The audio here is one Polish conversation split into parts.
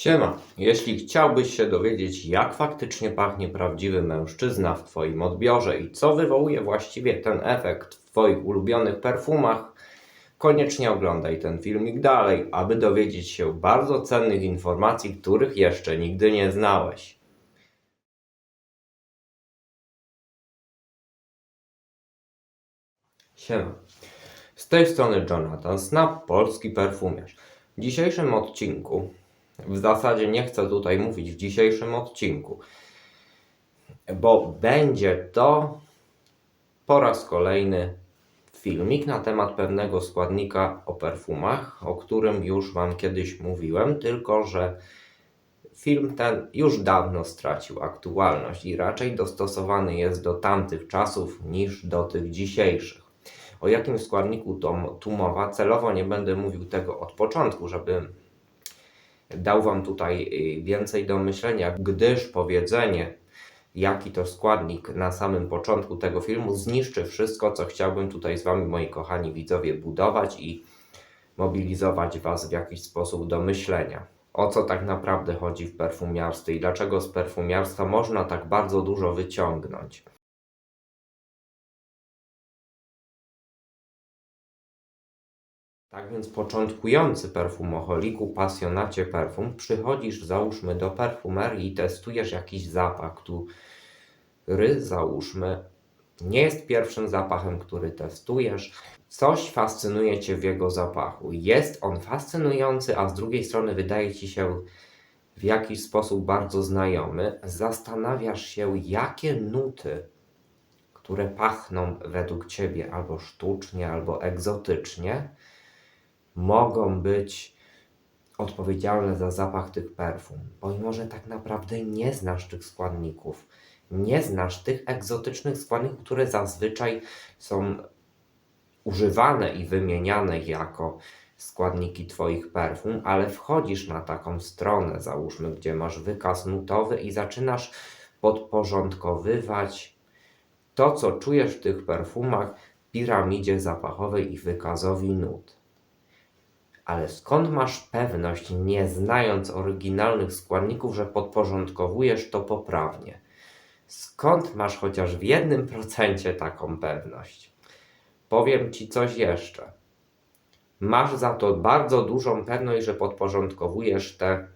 Siema, jeśli chciałbyś się dowiedzieć, jak faktycznie pachnie prawdziwy mężczyzna w Twoim odbiorze i co wywołuje właściwie ten efekt w Twoich ulubionych perfumach, koniecznie oglądaj ten filmik dalej, aby dowiedzieć się bardzo cennych informacji, których jeszcze nigdy nie znałeś. Siema. Z tej strony Jonathan Snap, polski perfumiarz. W dzisiejszym odcinku, w zasadzie nie chcę tutaj mówić w dzisiejszym odcinku, bo będzie to po raz kolejny filmik na temat pewnego składnika o perfumach, o którym już Wam kiedyś mówiłem, tylko że film ten już dawno stracił aktualność i raczej dostosowany jest do tamtych czasów niż do tych dzisiejszych. O jakim składniku to, tu mowa? Celowo nie będę mówił tego od początku, żeby dał Wam tutaj y, więcej do myślenia, gdyż powiedzenie, jaki to składnik na samym początku tego filmu, zniszczy wszystko, co chciałbym tutaj z Wami, moi kochani widzowie, budować i mobilizować Was w jakiś sposób do myślenia. O co tak naprawdę chodzi w perfumiarstwie i dlaczego z perfumiarstwa można tak bardzo dużo wyciągnąć. Tak więc początkujący perfumoholiku, pasjonacie perfum, przychodzisz załóżmy do perfumerii i testujesz jakiś zapach, który załóżmy nie jest pierwszym zapachem, który testujesz. Coś fascynuje Cię w jego zapachu. Jest on fascynujący, a z drugiej strony wydaje Ci się w jakiś sposób bardzo znajomy. Zastanawiasz się, jakie nuty, które pachną według Ciebie albo sztucznie, albo egzotycznie, mogą być odpowiedzialne za zapach tych perfum, pomimo że tak naprawdę nie znasz tych składników, nie znasz tych egzotycznych składników, które zazwyczaj są używane i wymieniane jako składniki Twoich perfum, ale wchodzisz na taką stronę, załóżmy, gdzie masz wykaz nutowy i zaczynasz podporządkowywać to, co czujesz w tych perfumach, piramidzie zapachowej i wykazowi nut. Ale skąd masz pewność, nie znając oryginalnych składników, że podporządkowujesz to poprawnie? Skąd masz chociaż w jednym procencie taką pewność? Powiem ci coś jeszcze. Masz za to bardzo dużą pewność, że podporządkowujesz te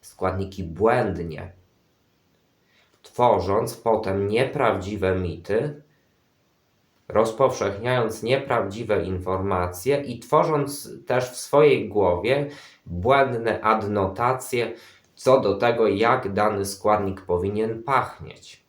składniki błędnie, tworząc potem nieprawdziwe mity, rozpowszechniając nieprawdziwe informacje i tworząc też w swojej głowie błędne adnotacje co do tego, jak dany składnik powinien pachnieć.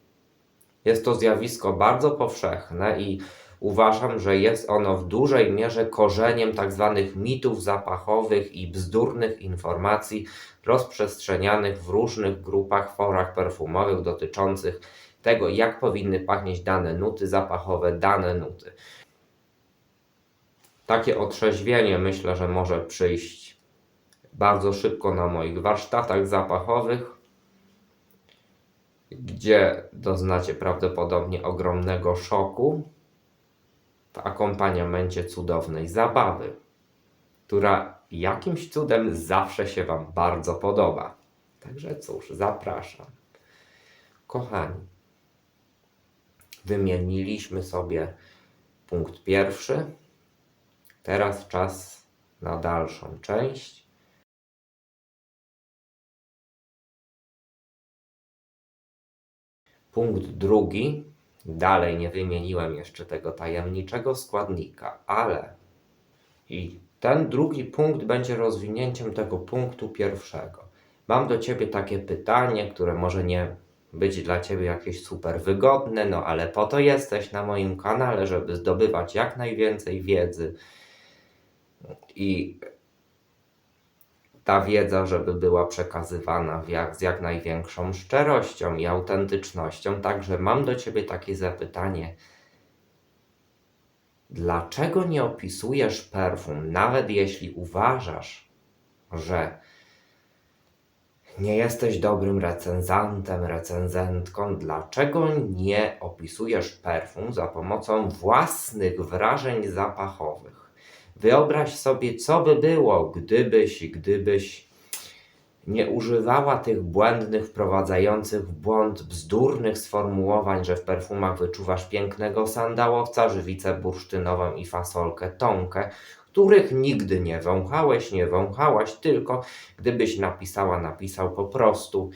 Jest to zjawisko bardzo powszechne i uważam, że jest ono w dużej mierze korzeniem tzw. mitów zapachowych i bzdurnych informacji rozprzestrzenianych w różnych grupach, forach perfumowych dotyczących tego, jak powinny pachnieć dane nuty zapachowe, dane nuty. Takie otrzeźwienie myślę, że może przyjść bardzo szybko na moich warsztatach zapachowych, gdzie doznacie prawdopodobnie ogromnego szoku w akompaniamencie cudownej zabawy, która jakimś cudem zawsze się Wam bardzo podoba. Także cóż, zapraszam. Kochani, wymieniliśmy sobie punkt pierwszy. Teraz czas na dalszą część. Punkt drugi. Dalej nie wymieniłem jeszcze tego tajemniczego składnika, ale i ten drugi punkt będzie rozwinięciem tego punktu pierwszego. Mam do Ciebie takie pytanie, które może nie być dla Ciebie jakieś super wygodne, no ale po to jesteś na moim kanale, żeby zdobywać jak najwięcej wiedzy i ta wiedza, żeby była przekazywana jak, z jak największą szczerością i autentycznością. Także mam do Ciebie takie zapytanie. Dlaczego nie opisujesz perfum, nawet jeśli uważasz, że nie jesteś dobrym recenzantem, recenzentką? Dlaczego nie opisujesz perfum za pomocą własnych wrażeń zapachowych? Wyobraź sobie, co by było, gdybyś, gdybyś nie używała tych błędnych, wprowadzających w błąd bzdurnych sformułowań, że w perfumach wyczuwasz pięknego sandałowca, żywicę bursztynową i fasolkę tonkę, których nigdy nie wąchałeś, nie wąchałaś, tylko gdybyś napisała, napisał po prostu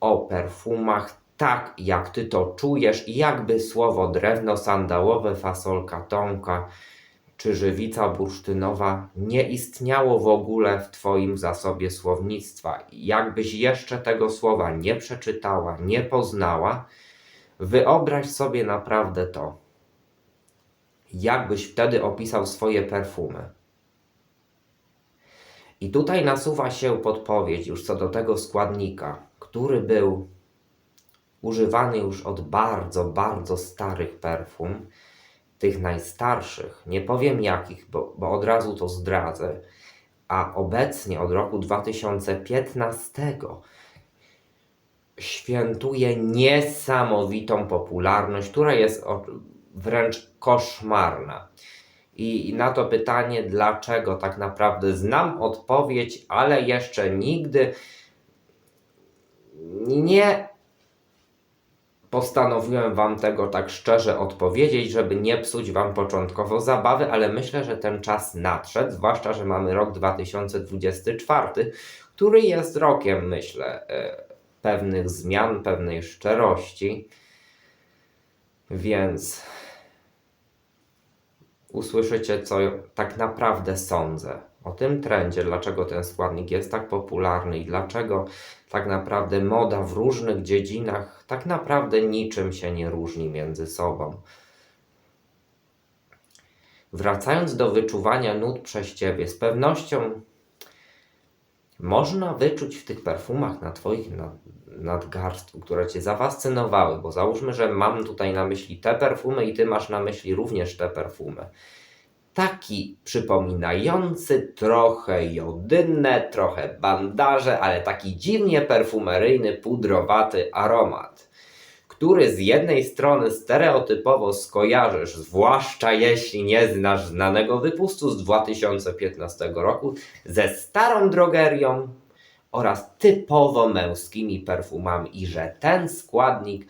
o perfumach tak, jak ty to czujesz, jakby słowo drewno sandałowe, fasolka tonka czy żywica bursztynowa nie istniało w ogóle w Twoim zasobie słownictwa. Jakbyś jeszcze tego słowa nie przeczytała, nie poznała, wyobraź sobie naprawdę to. Jakbyś wtedy opisał swoje perfumy. I tutaj nasuwa się podpowiedź już co do tego składnika, który był używany już od bardzo, bardzo starych perfum, tych najstarszych, nie powiem jakich, bo, bo od razu to zdradzę, a obecnie od roku 2015 świętuje niesamowitą popularność, która jest wręcz koszmarna. I na to pytanie, dlaczego tak naprawdę znam odpowiedź, ale jeszcze nigdy nie postanowiłem Wam tego tak szczerze odpowiedzieć, żeby nie psuć Wam początkowo zabawy, ale myślę, że ten czas nadszedł, zwłaszcza, że mamy rok 2024, który jest rokiem, myślę, e, pewnych zmian, pewnej szczerości. Więc usłyszycie, co tak naprawdę sądzę o tym trendzie, dlaczego ten składnik jest tak popularny i dlaczego tak naprawdę moda w różnych dziedzinach tak naprawdę niczym się nie różni między sobą. Wracając do wyczuwania nut przez Ciebie, z pewnością można wyczuć w tych perfumach na Twoich nad, nadgarstku, które Cię zafascynowały, bo załóżmy, że mam tutaj na myśli te perfumy i Ty masz na myśli również te perfumy. Taki przypominający trochę jodynę, trochę bandaże, ale taki dziwnie perfumeryjny, pudrowaty aromat, który z jednej strony stereotypowo skojarzysz, zwłaszcza jeśli nie znasz znanego wypustu z 2015 roku, ze starą drogerią oraz typowo męskimi perfumami i że ten składnik,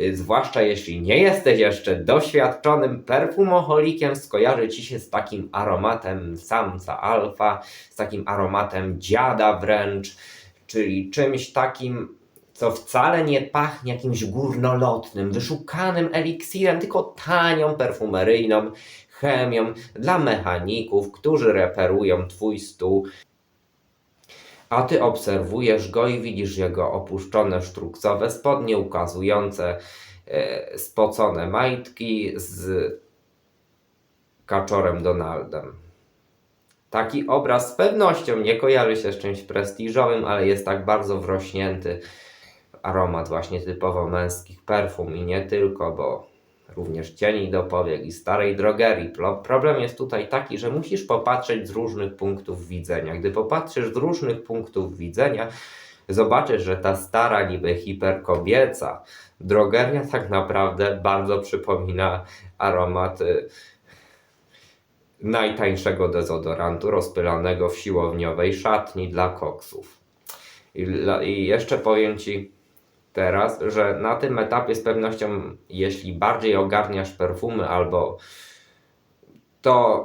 y, zwłaszcza jeśli nie jesteś jeszcze doświadczonym perfumoholikiem, skojarzy ci się z takim aromatem samca alfa, z takim aromatem dziada wręcz, czyli czymś takim, co wcale nie pachnie jakimś górnolotnym, wyszukanym eliksirem, tylko tanią perfumeryjną chemią dla mechaników, którzy reperują twój stół a ty obserwujesz go i widzisz jego opuszczone sztrukcowe spodnie ukazujące e, spocone majtki z kaczorem Donaldem. Taki obraz z pewnością nie kojarzy się z czymś prestiżowym, ale jest tak bardzo wrośnięty aromat właśnie typowo męskich perfum i nie tylko, bo również cieni do powiek i starej drogerii. Pro- Problem jest tutaj taki, że musisz popatrzeć z różnych punktów widzenia. Gdy popatrzysz z różnych punktów widzenia, zobaczysz, że ta stara, niby hiperkobieca drogeria tak naprawdę bardzo przypomina aromat y, najtańszego dezodorantu rozpylanego w siłowniowej szatni dla koksów. I, I jeszcze powiem Ci teraz, że na tym etapie z pewnością, jeśli bardziej ogarniasz perfumy albo to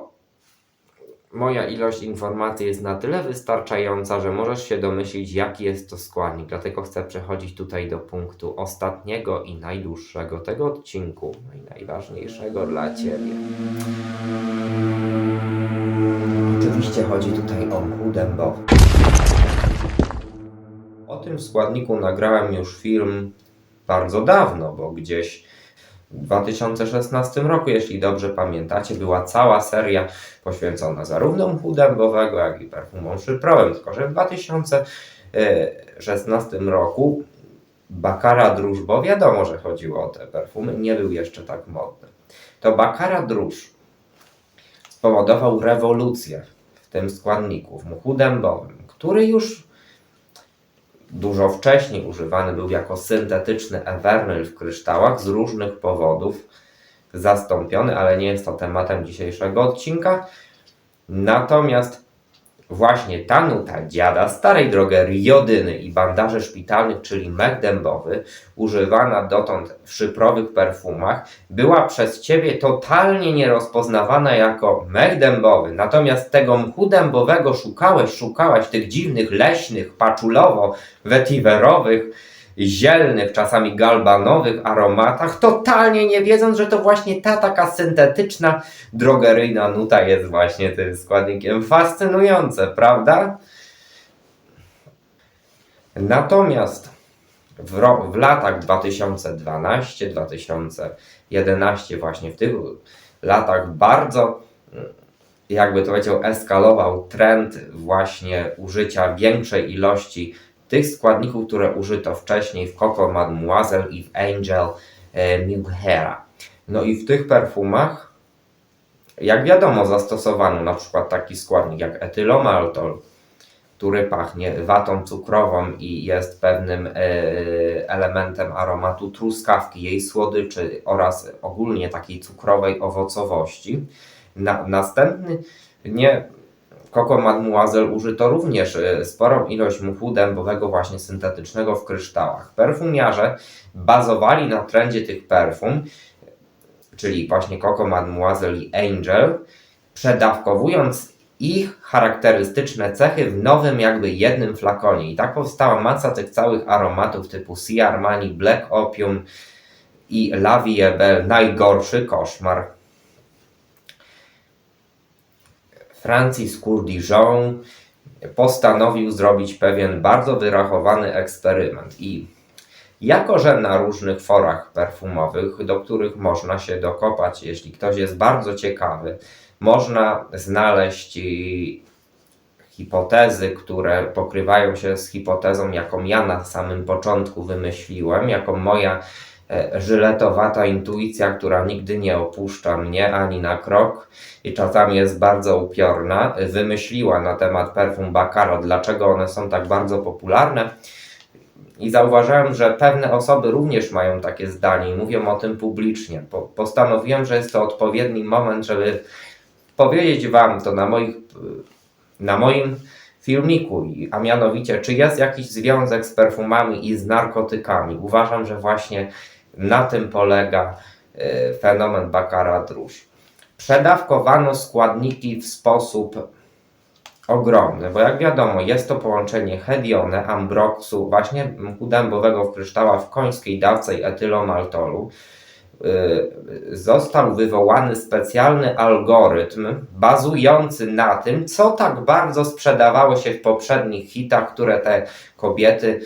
moja ilość informacji jest na tyle wystarczająca, że możesz się domyślić, jaki jest to składnik. Dlatego chcę przechodzić tutaj do punktu ostatniego i najdłuższego tego odcinku, no i najważniejszego dla Ciebie. Oczywiście chodzi tutaj o mchu dębowy. Tym składniku nagrałem już film bardzo dawno, bo gdzieś w 2016 roku, jeśli dobrze pamiętacie, była cała seria poświęcona zarówno mchu dębowego, jak i perfumom szyprowym. Tylko, że w 2016 roku Bakara Dróż, bo wiadomo, że chodziło o te perfumy, nie był jeszcze tak modny. To Bakara Dróż spowodował rewolucję w tym składniku, w mchu dębowym, który już dużo wcześniej używany był jako syntetyczny Evernyl w kryształach z różnych powodów zastąpiony, ale nie jest to tematem dzisiejszego odcinka. Natomiast właśnie ta nuta dziada starej drogerii jodyny i bandaży szpitalnych, czyli mek dębowy, używana dotąd w szyfrowych perfumach, była przez ciebie totalnie nierozpoznawana jako mek dębowy. Natomiast tego mchu dębowego szukałeś, szukałaś tych dziwnych, leśnych, paczulowo-wetiwerowych, zielnych, czasami galbanowych aromatach, totalnie nie wiedząc, że to właśnie ta taka syntetyczna, drogeryjna nuta jest właśnie tym składnikiem. Fascynujące, prawda? Natomiast w, ro- w latach 2012-2011, właśnie w tych latach bardzo, jakby to powiedział, eskalował trend właśnie użycia większej ilości tych składników, które użyto wcześniej w Coco Mademoiselle i w Angel e, Milk Hair. No i w tych perfumach, jak wiadomo, zastosowano na przykład taki składnik jak etylomaltol, który pachnie watą cukrową i jest pewnym e, elementem aromatu truskawki, jej słodyczy oraz ogólnie takiej cukrowej owocowości. Na, następny nie Coco Mademoiselle użyto również e, sporą ilość mchu dębowego właśnie syntetycznego w kryształach. Perfumiarze bazowali na trendzie tych perfum, czyli właśnie Coco Mademoiselle i Angel, przedawkowując ich charakterystyczne cechy w nowym jakby jednym flakonie. I tak powstała masa tych całych aromatów typu Sea Armani, Black Opium i La Vie Belle, najgorszy koszmar. Francis Courdijon postanowił zrobić pewien bardzo wyrachowany eksperyment i jako, że na różnych forach perfumowych, do których można się dokopać, jeśli ktoś jest bardzo ciekawy, można znaleźć hipotezy, które pokrywają się z hipotezą, jaką ja na samym początku wymyśliłem, jako moja żyletowata intuicja, która nigdy nie opuszcza mnie ani na krok i czasami jest bardzo upiorna, wymyśliła na temat perfum Baccarat, dlaczego one są tak bardzo popularne. I zauważyłem, że pewne osoby również mają takie zdanie i mówią o tym publicznie. Po, postanowiłem, że jest to odpowiedni moment, żeby powiedzieć Wam to na, moich, na moim filmiku, a mianowicie, czy jest jakiś związek z perfumami i z narkotykami. Uważam, że właśnie na tym polega e, fenomen Baccarat Rouge. Przedawkowano składniki w sposób ogromny, bo jak wiadomo, jest to połączenie hedione, ambroksu, właśnie dębowego w kryształach w końskiej dawce i etylomaltolu. Yy, Został wywołany specjalny algorytm bazujący na tym, co tak bardzo sprzedawało się w poprzednich hitach, które te kobiety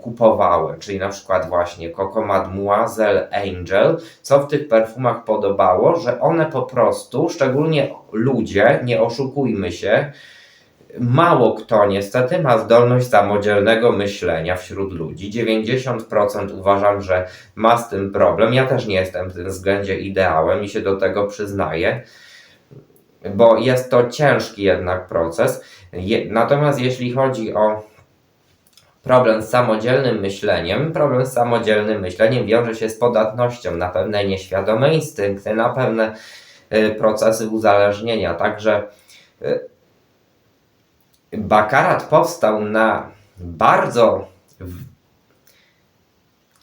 kupowały, czyli na przykład właśnie Coco Mademoiselle Angel, co w tych perfumach podobało, że one po prostu, szczególnie ludzie, nie oszukujmy się, mało kto niestety ma zdolność samodzielnego myślenia wśród ludzi. 90% uważam, że ma z tym problem. Ja też nie jestem w tym względzie ideałem i się do tego przyznaję, bo jest to ciężki jednak proces. Je, natomiast jeśli chodzi o problem z samodzielnym myśleniem, problem z samodzielnym myśleniem wiąże się z podatnością na pewne nieświadome instynkty, na pewne y, procesy uzależnienia. Także y, Bakarat powstał na bardzo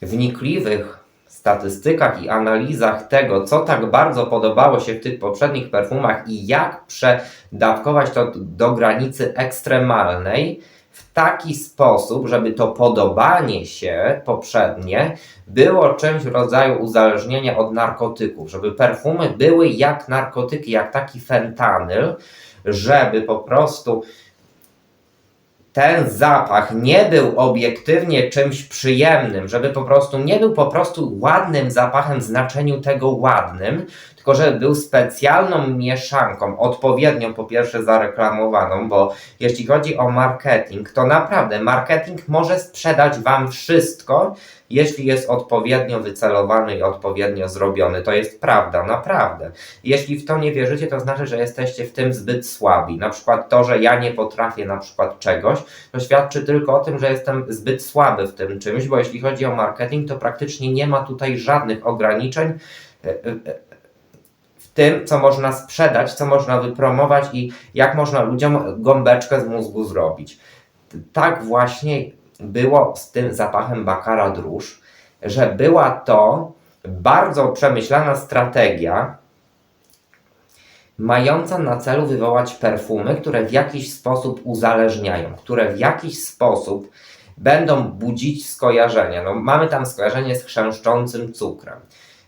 wnikliwych statystykach i analizach tego, co tak bardzo podobało się w tych poprzednich perfumach i jak przedawkować to do granicy ekstremalnej w taki sposób, żeby to podobanie się poprzednie było czymś w rodzaju uzależnienia od narkotyków, żeby perfumy były jak narkotyki, jak taki fentanyl, żeby po prostu ten zapach nie był obiektywnie czymś przyjemnym, żeby po prostu nie był po prostu ładnym zapachem w znaczeniu tego ładnym, tylko żeby był specjalną mieszanką, odpowiednią po pierwsze zareklamowaną, bo jeśli chodzi o marketing, to naprawdę marketing może sprzedać Wam wszystko, jeśli jest odpowiednio wycelowany i odpowiednio zrobiony. To jest prawda, naprawdę. Jeśli w to nie wierzycie, to znaczy, że jesteście w tym zbyt słabi. Na przykład to, że ja nie potrafię na przykład czegoś, to świadczy tylko o tym, że jestem zbyt słaby w tym czymś, bo jeśli chodzi o marketing, to praktycznie nie ma tutaj żadnych ograniczeń e, e, w tym, co można sprzedać, co można wypromować i jak można ludziom gąbeczkę z mózgu zrobić. Tak właśnie było z tym zapachem Bakara Dróż, że była to bardzo przemyślana strategia, mająca na celu wywołać perfumy, które w jakiś sposób uzależniają, które w jakiś sposób będą budzić skojarzenia. No, mamy tam skojarzenie z chrzęszczącym cukrem.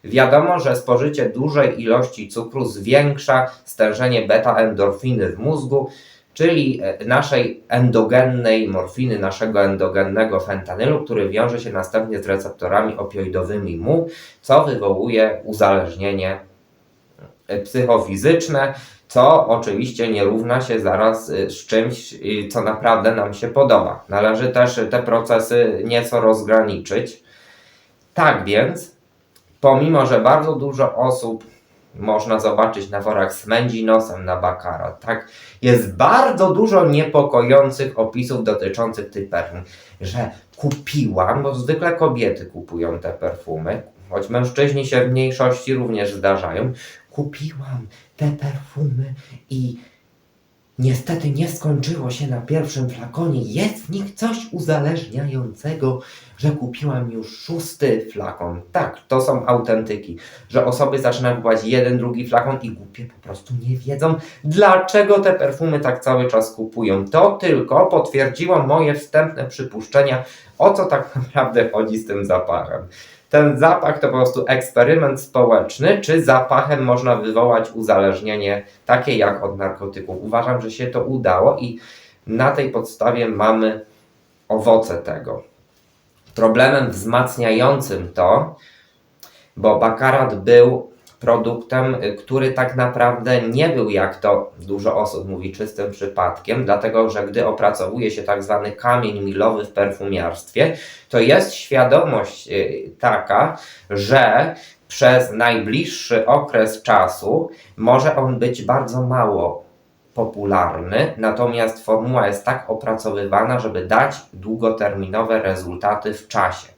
Wiadomo, że spożycie dużej ilości cukru zwiększa stężenie beta-endorfiny w mózgu, czyli e, naszej endogennej morfiny, naszego endogennego fentanylu, który wiąże się następnie z receptorami opioidowymi mu, co wywołuje uzależnienie e, psychofizyczne, co oczywiście nie równa się zaraz y, z czymś, co naprawdę nam się podoba. Należy też te procesy nieco rozgraniczyć. Tak więc, pomimo że bardzo dużo osób można zobaczyć na forach smędzi nosem na Bakara, tak, jest bardzo dużo niepokojących opisów dotyczących tych perfum, że kupiłam, bo zwykle kobiety kupują te perfumy, choć mężczyźni się w mniejszości również zdarzają, kupiłam te perfumy i niestety nie skończyło się na pierwszym flakonie. Jest w nich coś uzależniającego, że kupiłam już szósty flakon. Tak, to są autentyki, że osoby zaczynają kupować jeden, drugi flakon i głupie po prostu nie wiedzą, dlaczego te perfumy tak cały czas kupują. To tylko potwierdziło moje wstępne przypuszczenia, o co tak naprawdę chodzi z tym zapachem ten zapach to po prostu eksperyment społeczny, czy zapachem można wywołać uzależnienie takie jak od narkotyków. Uważam, że się to udało i na tej podstawie mamy owoce tego. Problemem wzmacniającym to, bo bakarat był produktem, y, który tak naprawdę nie był, jak to dużo osób mówi, czystym przypadkiem, dlatego że gdy opracowuje się tak zwany kamień milowy w perfumiarstwie, to jest świadomość y, taka, że przez najbliższy okres czasu może on być bardzo mało popularny, natomiast formuła jest tak opracowywana, żeby dać długoterminowe rezultaty w czasie.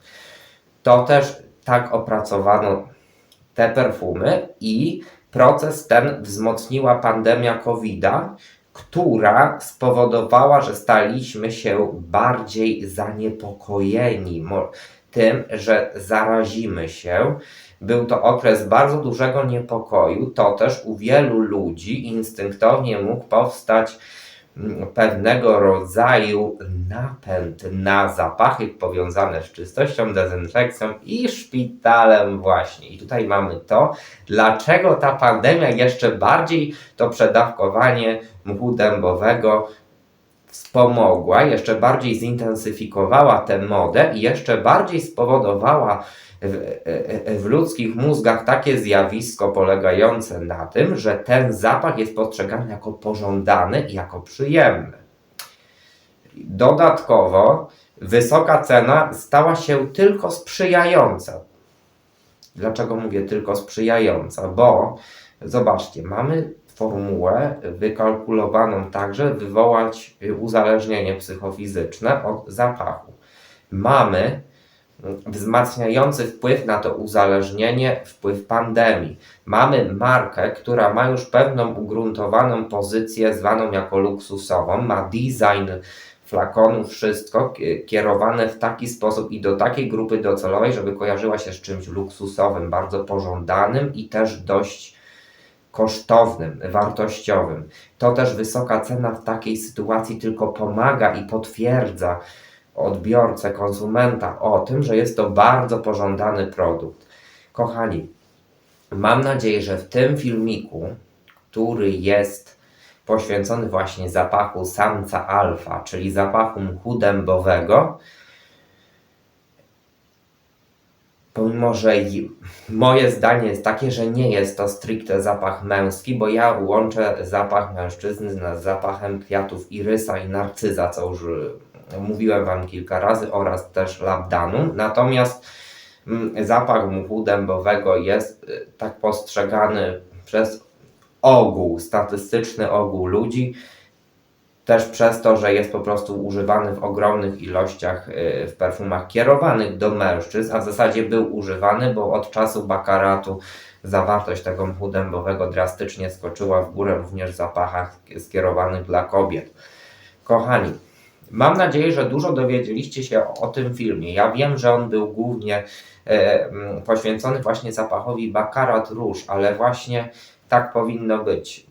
To też tak opracowano te perfumy i proces ten wzmocniła pandemia COVID-a, która spowodowała, że staliśmy się bardziej zaniepokojeni tym, że zarazimy się. Był to okres bardzo dużego niepokoju. To też u wielu ludzi instynktownie mógł powstać pewnego rodzaju napęd na zapachy powiązane z czystością, dezynfekcją i szpitalem właśnie. I tutaj mamy to, dlaczego ta pandemia jeszcze bardziej to przedawkowanie mchu dębowego wspomogła, jeszcze bardziej zintensyfikowała tę modę i jeszcze bardziej spowodowała w, w, ludzkich mózgach takie zjawisko polegające na tym, że ten zapach jest postrzegany jako pożądany i jako przyjemny. Dodatkowo wysoka cena stała się tylko sprzyjająca. Dlaczego mówię tylko sprzyjająca? Bo zobaczcie, mamy formułę wykalkulowaną tak, żeby wywołać uzależnienie psychofizyczne od zapachu. Mamy wzmacniający wpływ na to uzależnienie wpływ pandemii. Mamy markę, która ma już pewną ugruntowaną pozycję zwaną jako luksusową, ma design flakonu, wszystko kierowane w taki sposób i do takiej grupy docelowej, żeby kojarzyła się z czymś luksusowym, bardzo pożądanym i też dość kosztownym, wartościowym. To też wysoka cena w takiej sytuacji tylko pomaga i potwierdza, odbiorcę, konsumenta o tym, że jest to bardzo pożądany produkt. Kochani, mam nadzieję, że w tym filmiku, który jest poświęcony właśnie zapachu samca alfa, czyli zapachu mchu dębowego, pomimo że moje zdanie jest takie, że nie jest to stricte zapach męski, bo ja łączę zapach mężczyzny z zapachem kwiatów irysa i narcyza, co już mówiłem Wam kilka razy, oraz też labdanum. Natomiast mm, zapach mchu dębowego jest y, tak postrzegany przez ogół, statystyczny ogół ludzi Też przez to, że jest po prostu używany w ogromnych ilościach y, w perfumach kierowanych do mężczyzn, a w zasadzie był używany, bo od czasu bakaratu zawartość tego mchu dębowego drastycznie skoczyła w górę również w zapachach skierowanych dla kobiet. Kochani, mam nadzieję, że dużo dowiedzieliście się o, tym filmie. Ja wiem, że on był głównie e, mm, poświęcony właśnie zapachowi Bakarat Róż, ale właśnie tak powinno być.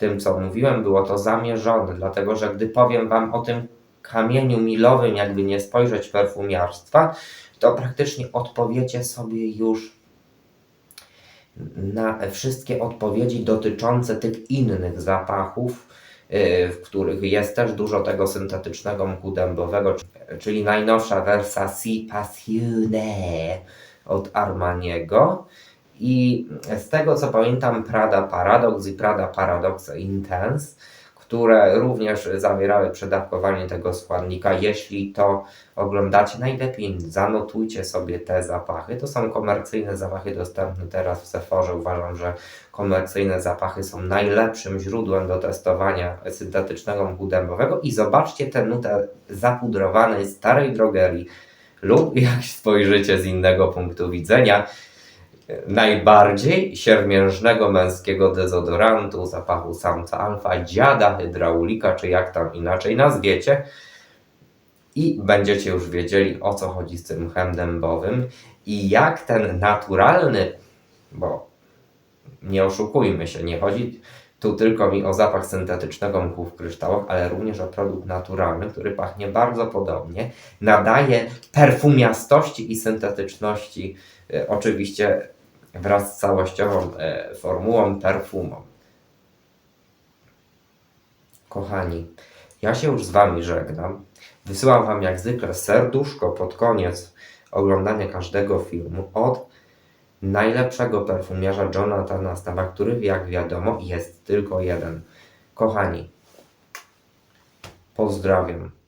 Tym, co mówiłem, było to zamierzone, dlatego że gdy powiem Wam o tym kamieniu milowym, jakby nie spojrzeć perfumiarstwa, to praktycznie odpowiecie sobie już na wszystkie odpowiedzi dotyczące tych innych zapachów, yy, w których jest też dużo tego syntetycznego mchu dębowego, czyli najnowsza wersja Si Passione od Armaniego. I z tego co pamiętam, Prada Paradox i Prada Paradox Intense, które również zawierały przedawkowanie tego składnika. Jeśli to oglądacie, najlepiej zanotujcie sobie te zapachy. To są komercyjne zapachy dostępne teraz w Sephorze. Uważam, że komercyjne zapachy są najlepszym źródłem do testowania syntetycznego mchu dębowego i zobaczcie tę nutę zapudrowanej starej drogerii lub jak spojrzycie z innego punktu widzenia, najbardziej siermiężnego męskiego dezodorantu, zapachu samca alfa, dziada, hydraulika, czy jak tam inaczej nazwiecie. I będziecie już wiedzieli o co chodzi z tym mchem dębowym i jak ten naturalny, bo nie oszukujmy się, nie chodzi tu tylko mi o zapach syntetycznego mchu w kryształach, ale również o produkt naturalny, który pachnie bardzo podobnie, nadaje perfumiastości i syntetyczności, e, oczywiście wraz z całościową e, formułą perfumą. Kochani, ja się już z Wami żegnam. Wysyłam Wam jak zwykle serduszko pod koniec oglądania każdego filmu od najlepszego perfumiarza Jonathana Stawa, który jak wiadomo jest tylko jeden. Kochani, pozdrawiam.